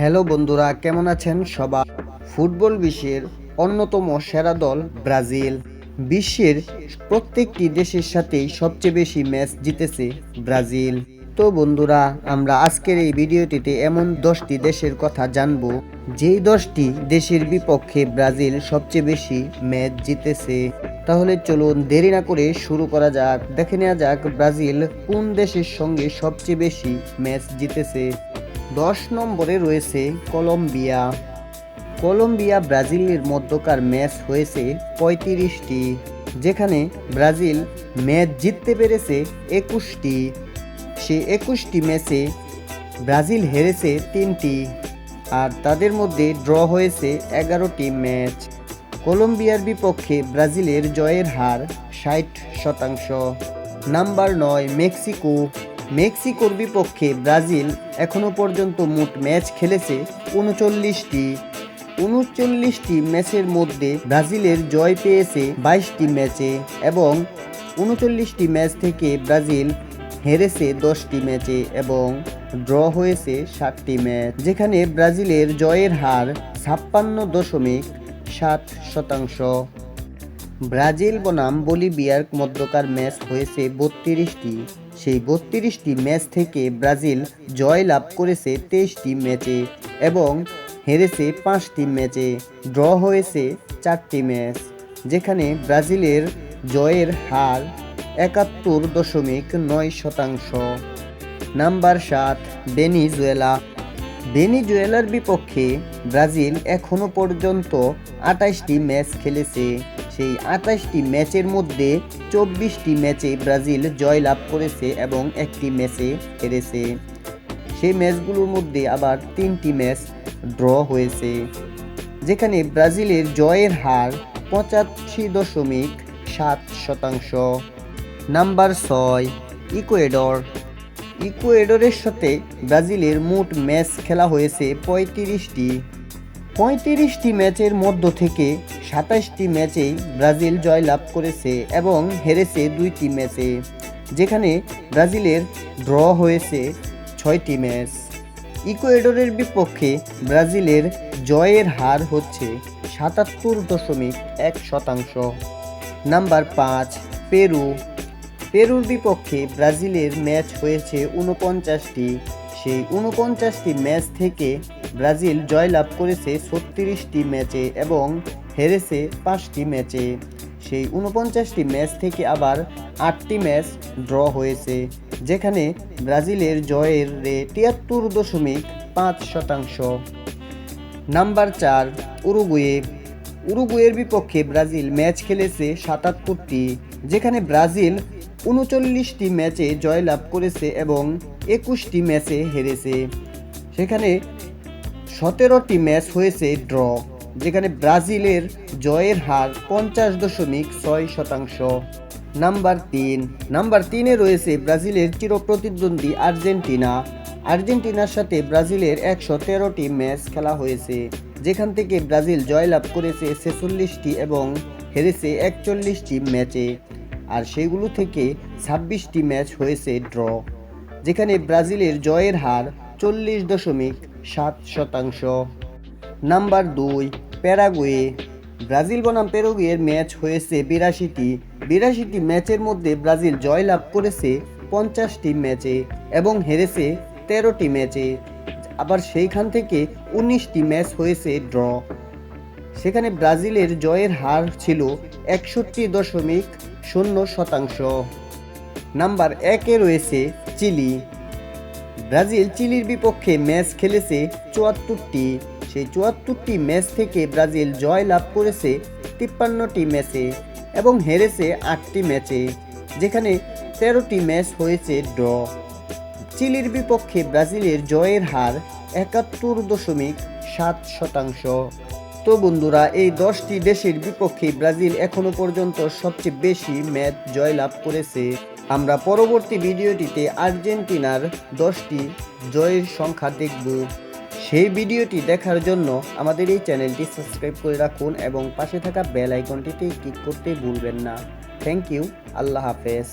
Hello বন্ধুরা, কেমন আছেন সবাই? ফুটবল বিশ্বের অন্যতম সেরা দল ব্রাজিল। বিশ্বের প্রত্যেকটি দেশের সাথেই সবচেয়ে বেশি ম্যাচ জিতেছে ব্রাজিল। তো বন্ধুরা, আমরা আজকের এই ভিডিওটিতে এমন দশটি দেশের কথা জানব, যেই দশটি দেশের বিপক্ষে ব্রাজিল সবচেয়ে বেশি ম্যাচ জিতেছে। তাহলে চলুন দেরি না করে শুরু করা যাক। দেখে নেওয়া যাক ব্রাজিল কোন দেশের সঙ্গে সবচেয়ে বেশি ম্যাচ জিতেছে। দশ নম্বরে রয়েছে কলম্বিয়া। কলম্বিয়া, ব্রাজিলের মধ্যকার ম্যাচ হয়েছে পঁয়ত্রিশটি, যেখানে ব্রাজিল ম্যাচ জিততে পেরেছে একুশটি। সে একুশটি ম্যাচে ব্রাজিল হেরেছে তিনটি আর তাদের মধ্যে ড্র হয়েছে এগারোটি ম্যাচ। কলম্বিয়ার বিপক্ষে ব্রাজিলের জয়ের হার ষাট শতাংশ। নাম্বার নয়, মেক্সিকো। মেক্সিকোর বিপক্ষে ব্রাজিল এখনও পর্যন্ত মোট ম্যাচ খেলেছে উনচল্লিশটি। উনচল্লিশটি ম্যাচের মধ্যে ব্রাজিলের জয় পেয়েছে বাইশটি ম্যাচে এবং উনচল্লিশটি ম্যাচ থেকে ব্রাজিল হেরেছে দশটি ম্যাচে এবং ড্র হয়েছে সাতটি ম্যাচ, যেখানে ব্রাজিলের জয়ের হার ছাপ্পান্ন দশমিক সাত শতাংশ। ব্রাজিল বনাম বলিভিয়ার মধ্যকার ম্যাচ হয়েছে বত্রিশটি। সেই বত্রিশটি ম্যাচ থেকে ব্রাজিল জয় লাভ করেছে তেইশটি ম্যাচে এবং হেরেছে পাঁচটি ম্যাচে। ড্র হয়েছে চারটি ম্যাচ, যেখানে ব্রাজিলের জয়ের হার একাত্তর দশমিক নয় শতাংশ। নাম্বার সাত, ভেনিজুয়েলা। ভেনিজুয়েলার বিপক্ষে ব্রাজিল এখনও পর্যন্ত আঠাশটি ম্যাচ খেলেছে। সেই আঠাশটি ম্যাচের মধ্যে চব্বিশটি ম্যাচে ব্রাজিল জয় লাভ করেছে এবং একটি ম্যাচে হেরেছে। সেই ম্যাচগুলোর মধ্যে আবার তিনটি ম্যাচ ড্র হয়েছে, যেখানে ব্রাজিলের জয়ের হার পঁচাশি দশমিক সাত শতাংশ। নাম্বার ছয়, ইকুয়েডর। ইকুয়েডরের সাথে ব্রাজিলের মোট ম্যাচ খেলা হয়েছে পঁয়ত্রিশটি। পঁয়ত্রিশটি ম্যাচের মধ্য থেকে সাতাশটি ম্যাচেই ব্রাজিল জয়লাভ করেছে এবং হেরেছে দুইটি ম্যাচে, যেখানে ব্রাজিলের ড্র হয়েছে ছয়টি ম্যাচ। ইকুয়েডরের বিপক্ষে ব্রাজিলের জয়ের হার হচ্ছে সাতাত্তর দশমিক এক শতাংশ। নাম্বার পাঁচ, পেরু। পেরুর বিপক্ষে ব্রাজিলের ম্যাচ হয়েছে উনপঞ্চাশটি সেই উনপঞ্চাশটি ম্যাচ থেকে ব্রাজিল জয়লাভ করেছে ছত্রিশটি ম্যাচে এবং হেরেছে পাঁচটি ম্যাচে। সেই উনপঞ্চাশটি ম্যাচ থেকে আবার আটটি ম্যাচ ড্র হয়েছে, যেখানে ব্রাজিলের জয়ের রেট তিয়াত্তর দশমিক পাঁচ শতাংশ। নাম্বার চার, উরুগুয়ে। উরুগুয়ের বিপক্ষে ব্রাজিল ম্যাচ খেলেছে সাতাত্তরটি, যেখানে ব্রাজিল উনচল্লিশটি ম্যাচে জয়লাভ করেছে এবং একুশটি ম্যাচে হেরেছে। সেখানে সতেরোটি ম্যাচ হয়েছে ড্র, যেখানে ব্রাজিলের জয়ের হার পঞ্চাশ দশমিক ছয় শতাংশ। নাম্বার তিন। নাম্বার তিনে রয়েছে ব্রাজিলের চিরপ্রতিদ্বন্দ্বী আর্জেন্টিনা। আর্জেন্টিনার সাথে ব্রাজিলের একশো তেরোটি ম্যাচ খেলা হয়েছে, যেখান থেকে ব্রাজিল জয়লাভ করেছে ছেচল্লিশটি এবং হেরেছে একচল্লিশটি ম্যাচে। আর সেগুলো থেকে ছাব্বিশটি ম্যাচ হয়েছে ড্র, যেখানে ব্রাজিলের জয়ের হার চল্লিশ দশমিক সাত শতাংশ। নাম্বার দুই, প্যারাগুয়ে। ব্রাজিল বনাম প্যারাগুয়ের ম্যাচ হয়েছে বিরাশিটি। বিরাশিটি ম্যাচের মধ্যে ব্রাজিল জয়লাভ করেছে পঞ্চাশটি ম্যাচে এবং হেরেছে তেরোটি ম্যাচে। আবার সেইখান থেকে উনিশটি ম্যাচ হয়েছে ড্র। সেখানে ব্রাজিলের জয়ের হার ছিল একষট্টি দশমিক শূন্য শতাংশ। নাম্বার একে রয়েছে চিলি। ব্রাজিল চিলির বিপক্ষে ম্যাচ খেলেছে চুয়াত্তরটি। সেই চুয়াত্তরটি ম্যাচ থেকে ব্রাজিল জয় লাভ করেছে তিপ্পান্নটি ম্যাচে এবং হেরেছে আটটি ম্যাচে, যেখানে তেরোটি ম্যাচ হয়েছে ড্র। চিলির বিপক্ষে ব্রাজিলের জয়ের হার একাত্তর দশমিক সাত শতাংশ। তো বন্ধুরা, এই দশটি দেশের বিপক্ষে ব্রাজিল এখনও পর্যন্ত সবচেয়ে বেশি ম্যাচ জয়লাভ করেছে। আমরা পরবর্তী ভিডিওটিতে আর্জেন্টিনার দশটি জয়ের সংখ্যা দেখব। সেই ভিডিওটি দেখার জন্য আমাদের এই চ্যানেলটি সাবস্ক্রাইব করে রাখুন এবং পাশে থাকা বেল আইকনটিতে ক্লিক করতে ভুলবেন না। Thank you. আল্লাহ হাফেজ।